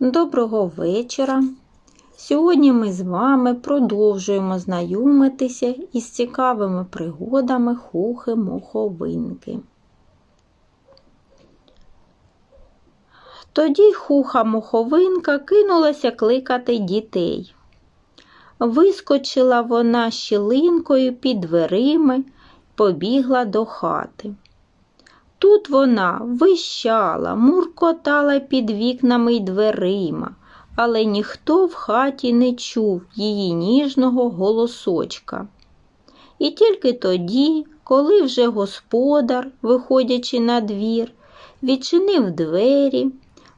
Доброго вечора. Сьогодні ми з вами продовжуємо знайомитися із цікавими пригодами хухи моховинки. Тоді хуха моховинка кинулася кликати дітей. Вискочила вона щілинкою під дверима побігла до хати. Тут вона вищала, муркотала під вікнами й дверима, але ніхто в хаті не чув її ніжного голосочка. І тільки тоді, коли вже господар, виходячи на двір, відчинив двері,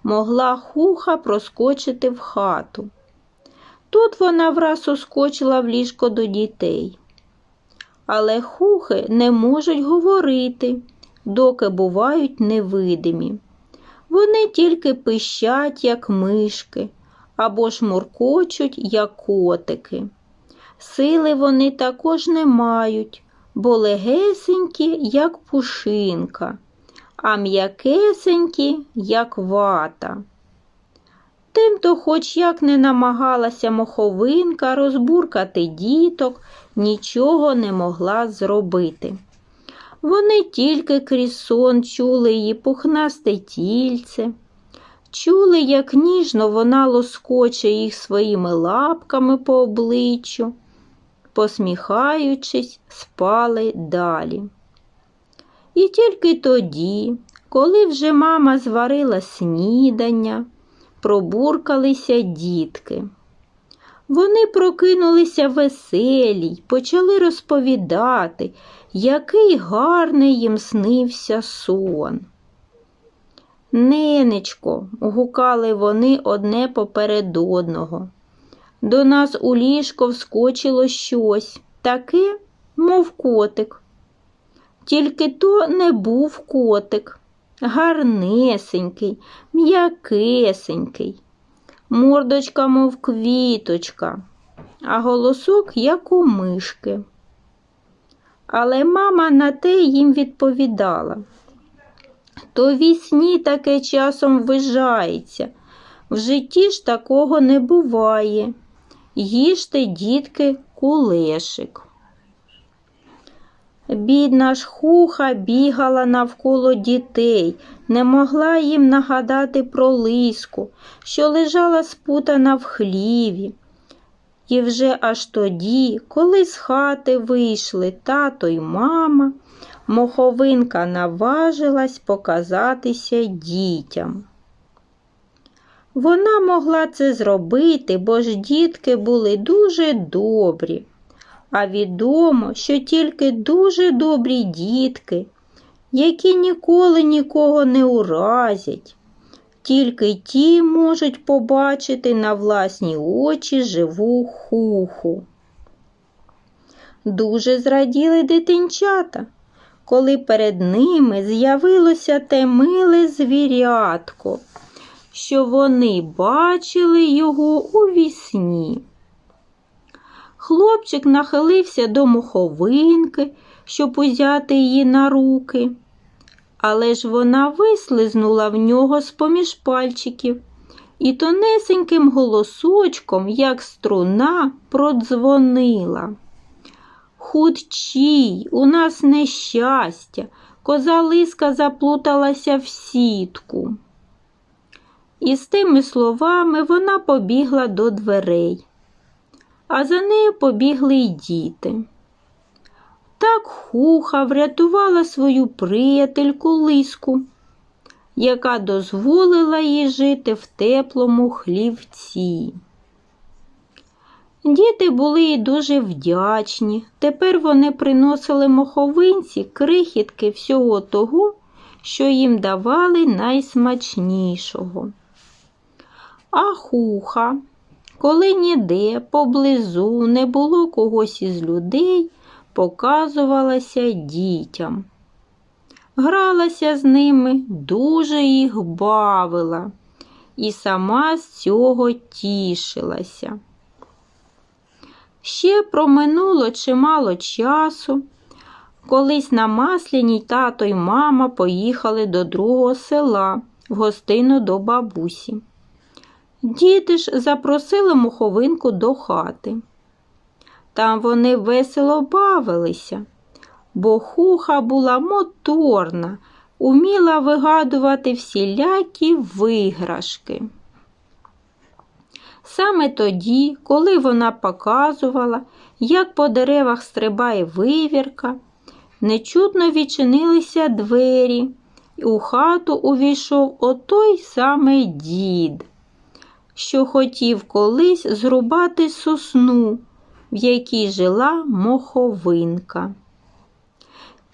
могла хуха проскочити в хату. Тут вона враз ускочила в ліжко до дітей. Але хухи не можуть говорити доки бувають невидимі. Вони тільки пищать, як мишки, або ж муркочуть, як котики. Сили вони також не мають, бо легесенькі, як пушинка, а м'якесенькі, як вата. Тимто, хоч як не намагалася моховинка розбуркати діток, нічого не могла зробити. Вони тільки крізь сон чули її пухнасте тільце, чули, як ніжно вона лоскоче їх своїми лапками по обличчю, посміхаючись, спали далі. І тільки тоді, коли вже мама зварила снідання, пробуркалися дітки. Вони прокинулися веселі й почали розповідати, який гарний їм снився сон. Ненечко, гукали вони одне поперед одного. До нас у ліжко вскочило щось, таке, мов котик. Тільки то не був котик, гарнесенький, м'якесенький, мордочка, мов квіточка, а голосок, як у мишки. Але мама на те їм відповідала. То вісні таке часом вижається, в житті ж такого не буває. Їжте, дітки, кулешик. Бідна ж хуха бігала навколо дітей, не могла їм нагадати про лиску, що лежала спутана в хліві. І вже аж тоді, коли з хати вийшли тато й мама, моховинка наважилась показатися дітям. Вона могла це зробити, бо ж дітки були дуже добрі, а відомо, що тільки дуже добрі дітки, які ніколи нікого не уразять, тільки ті можуть побачити на власні очі живу хуху. Дуже зраділи дитинчата, коли перед ними з'явилося те миле звірятко, що вони бачили його у вісні. Хлопчик нахилився до моховинки, щоб узяти її на руки але ж вона вислизнула в нього з поміж пальчиків і тонесеньким голосочком, як струна, продзвонила. Худчій, у нас нещастя, коза лиска заплуталася в сітку. І з тими словами вона побігла до дверей, а за нею побігли й діти. Так хуха врятувала свою приятельку лиску, яка дозволила їй жити в теплому хлівці. Діти були їй дуже вдячні. Тепер вони приносили моховинці крихітки всього того, що їм давали найсмачнішого. А хуха, коли ніде поблизу не було когось із людей, показувалася дітям. Гралася з ними, дуже їх бавила і сама з цього тішилася. Ще проминуло чимало часу. Колись на Масляній тато й мама поїхали до другого села в гостину до бабусі. Діти ж запросили муховинку до хати. Там вони весело бавилися, бо хуха була моторна, уміла вигадувати всілякі виграшки. Саме тоді, коли вона показувала, як по деревах стрибає вивірка, нечутно відчинилися двері, і у хату увійшов отой самий дід, що хотів колись зрубати сосну, в якій жила моховинка.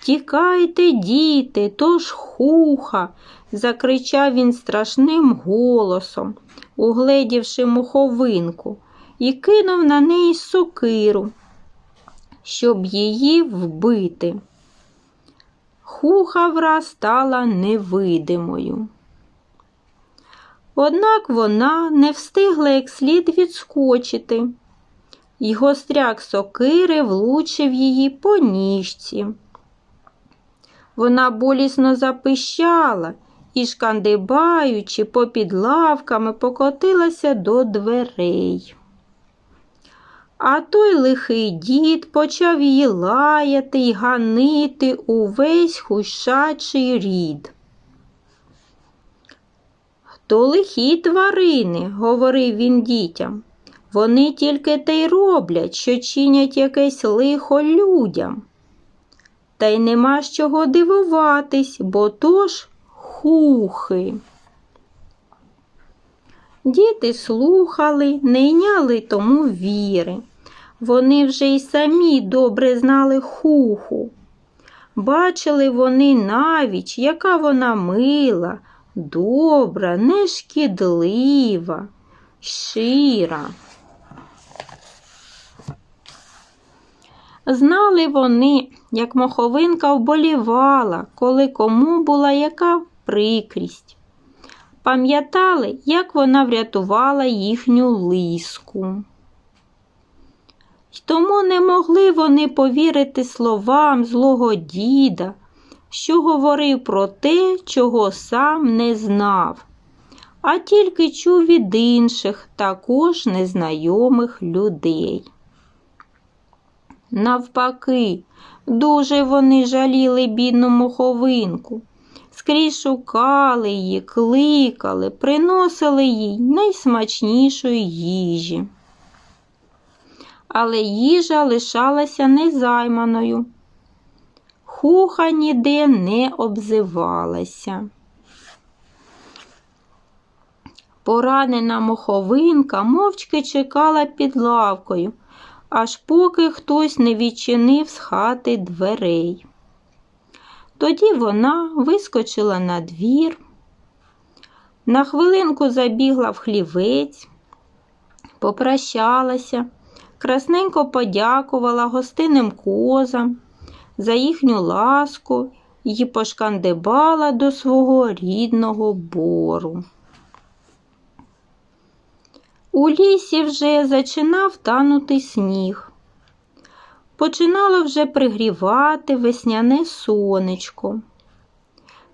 Тікайте, діти, то ж хуха, закричав він страшним голосом, угледівши муховинку, і кинув на неї сокиру, щоб її вбити. Хуха враз стала невидимою. Однак вона не встигла як слід відскочити, і гостряк сокири влучив її по ніжці. Вона болісно запищала і, шкандибаючи попід лавками, покотилася до дверей. А той лихий дід почав її лаяти й ганити увесь хущачий рід. То лихі тварини, говорив він дітям, вони тільки те й роблять, що чинять якесь лихо людям. Та й нема з чого дивуватись, бо то ж хухи. Діти слухали, не йняли тому віри. Вони вже й самі добре знали хуху. Бачили вони навіть, яка вона мила, добра, нешкідлива, щира. Знали вони, як моховинка вболівала, коли кому була яка прикрість. Пам'ятали, як вона врятувала їхню лиску. Тому не могли вони повірити словам злого діда, що говорив про те, чого сам не знав, а тільки чув від інших, також незнайомих людей. Навпаки, дуже вони жаліли бідну моховинку, скрізь шукали її, кликали, приносили їй найсмачнішої їжі. Але їжа лишалася незайманою. Хуха ніде не обзивалася. Поранена моховинка мовчки чекала під лавкою, аж поки хтось не відчинив з хати дверей. Тоді вона вискочила на двір, на хвилинку забігла в хлівець, попрощалася, красненько подякувала гостинним козам за їхню ласку і пошкандибала до свого рідного бору. У лісі вже зачинав танути сніг. Починало вже пригрівати весняне сонечко.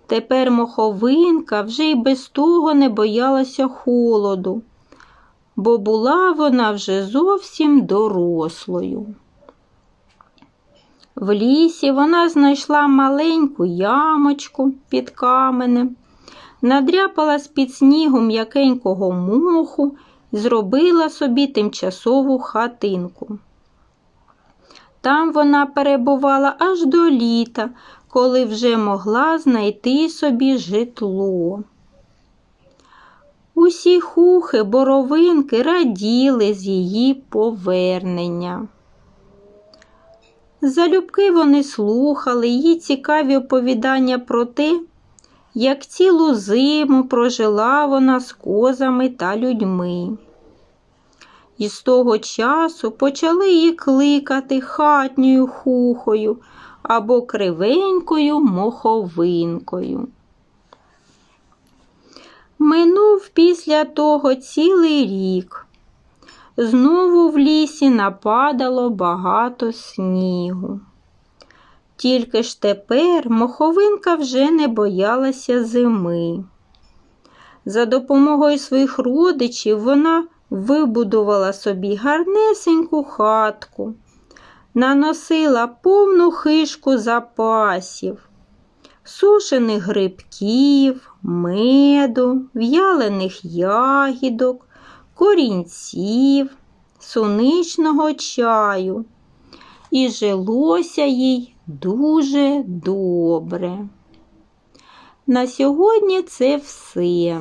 Тепер моховинка вже й без того не боялася холоду, бо була вона вже зовсім дорослою. В лісі вона знайшла маленьку ямочку під каменем, надряпала з-під снігу м'якенького моху зробила собі тимчасову хатинку. Там вона перебувала аж до літа, коли вже могла знайти собі житло. Усі хухи, боровинки раділи з її повернення. Залюбки вони слухали її цікаві оповідання про те, як цілу зиму прожила вона з козами та людьми. І з того часу почали її кликати хатньою хухою або кривенькою моховинкою. Минув після того цілий рік. Знову в лісі нападало багато снігу. Тільки ж тепер моховинка вже не боялася зими. За допомогою своїх родичів вона вибудувала собі гарнесеньку хатку, наносила повну хишку запасів, сушених грибків, меду, в'ялених ягідок, корінців, суничного чаю. І жилося їй дуже добре. На сьогодні це все.